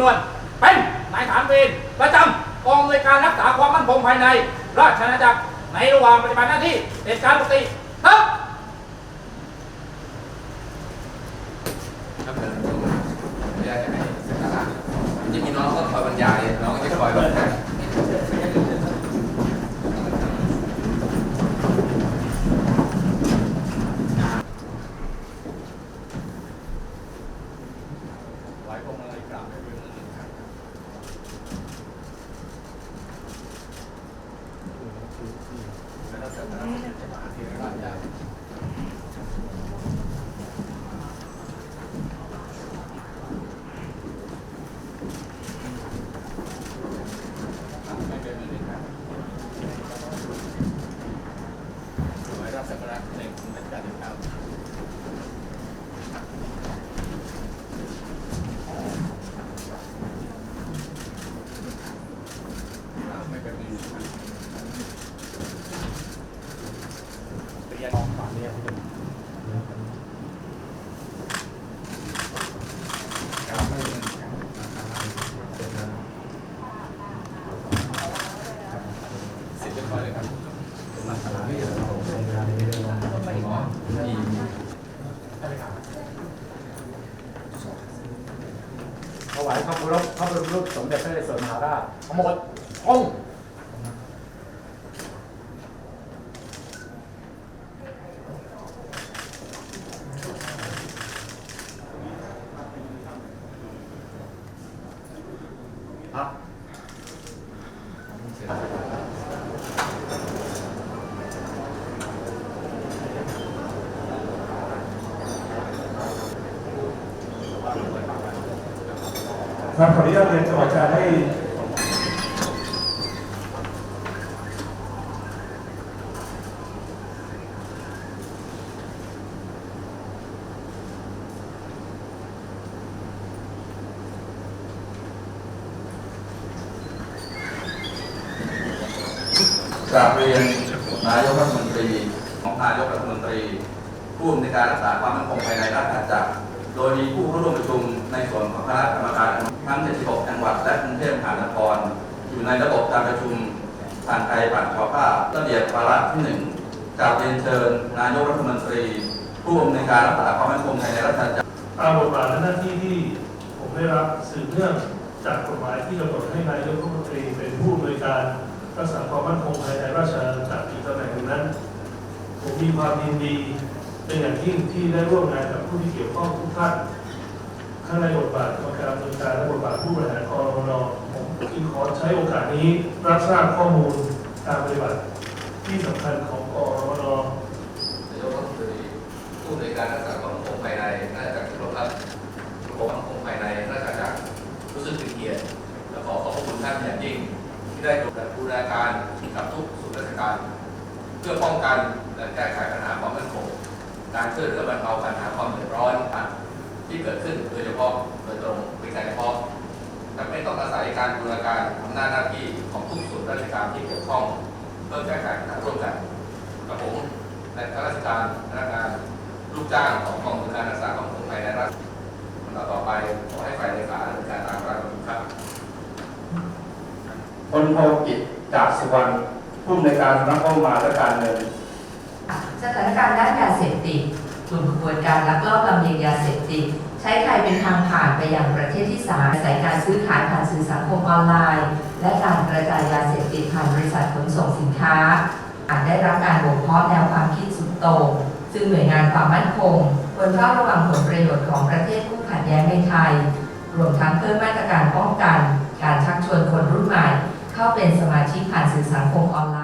นวลเป็นนายฐานเวรประจำกองอำนวยการรักษาความมั่นคงภายใน ราชอาณาจักรในระหว่างปฏิบัติหน้าที่เหตุการณ์ปกติครับครับผมไม่ได้จะให้เสียสละจริงๆน้องก็คอยบรรยายน้องก็จะคอยบรรยาย หลายองค์อะไรกราบด้วยมือหนึ่งครับ ไม่เป็นมือหนึ่งครับไว้รับสักการะในคุณรัชกาลที่เก้า ไม่เป็นมือหนึ่งครับ เรียนของฝารียนที่เป็นครับไม่เป็นมหนึ่งครับเสร็จเรียบร้อยเลยครับมาสลาไม่ได้เราใช้เวลาในเรื่องของหมอมีถวายพระบรมพระบรมรูปสมเด็จพระนเรศวรมหาราชทั้งหมดองค์ ครับเสร็จ ครับขออนุญาตเรียนต่ออาจารย์ให้ กราบเรียนนายกรัฐมนตรีของนายกรัฐมนตรี ผู้อำนวยการรักษาความมั่นคงภายในราชอาณาจักรโดยมีผู้เข้าร่วมประชุมในส่วนของคณะกรรมการทั้ง 76 จังหวัดและกรุงเทพมหานคร อยู่ในระบบการประชุมทางไกลผ่านชอภาพระเบียบวาระที่หนึ่งกราบเรียนเชิญนายกรัฐมนตรี ผู้อำนวยการรักษาความมั่นคงภายในราชอาณาจักรตามบทบาทและหน้าที่ที่ผมได้รับสืบเนื่องจากกฎหมายที่กำหนดให้นายกรัฐมนตรีเป็น รรักษาความมั่นคงภายในราชอาณาจักรอีกตำแหน่งหนึ่งนั้น ผมมีความยินดีเป็นอย่างยิ่งที่ได้ร่วมงานกับผู้ที่เกี่ยวข้องทุกท่านข้างในบทบาทกรรมการดำเนินการและบทบาทผู้บริหารกรมนผมจึงขอใช้โอกาสนี้รับทราบข้อมูลการปฏิบัติที่สำคัญของกรม ป้องกันและแก้ไขปัญหาความมั่นคงการช่วยเหลือบรรเทาปัญหาความเดือดร้อนที่เกิดขึ้นโดยเฉพาะโดยตรงเป็นการเฉพาะจำเป็นต้องอาศัยการบูรณาการอำนาจหน้าที่ของทุกส่วนราชการที่เกี่ยวข้องเพื่อแก้ไขปัญหาร่วมกันกับผมและข้าราชการพนักงานลูกจ้างของกองทุนการรักษาความมั่นายในรัฐลำดับต่อไปขอให้ฝ่ายเลขาดำเนินการตามระเบียบครับพลโทกิจจากสุวรรณ ผู้อำนการสำนักงบประมาและการเงินสถานการณ์ด้านยาเสพติดกลุ่มขบวนการลักลอบลำเลียงยาเสพติดใช้ไทยเป็นทางผ่านไปยังประเทศที่สามอาศัยการซื้อขายผ่านสื่อสังคมออนไลน์ และการกระจายยาเสพติดผ่านบริษัทขนส่งสินค้า อาจได้รับการบ่มเพาะแนวความคิดสุดโต่งซึ่งหน่วยงานความมั่นคงควรเฝ้าระวังผลประโยชน์ของประเทศคู่ขัดแย้งในไทย รวมทั้งเพิ่มมาตรการป้องกัน การชักชวนคนรุ่นใหม่ เข้าเป็นสมาชิกผ่านสื่อสังคมออนไลน์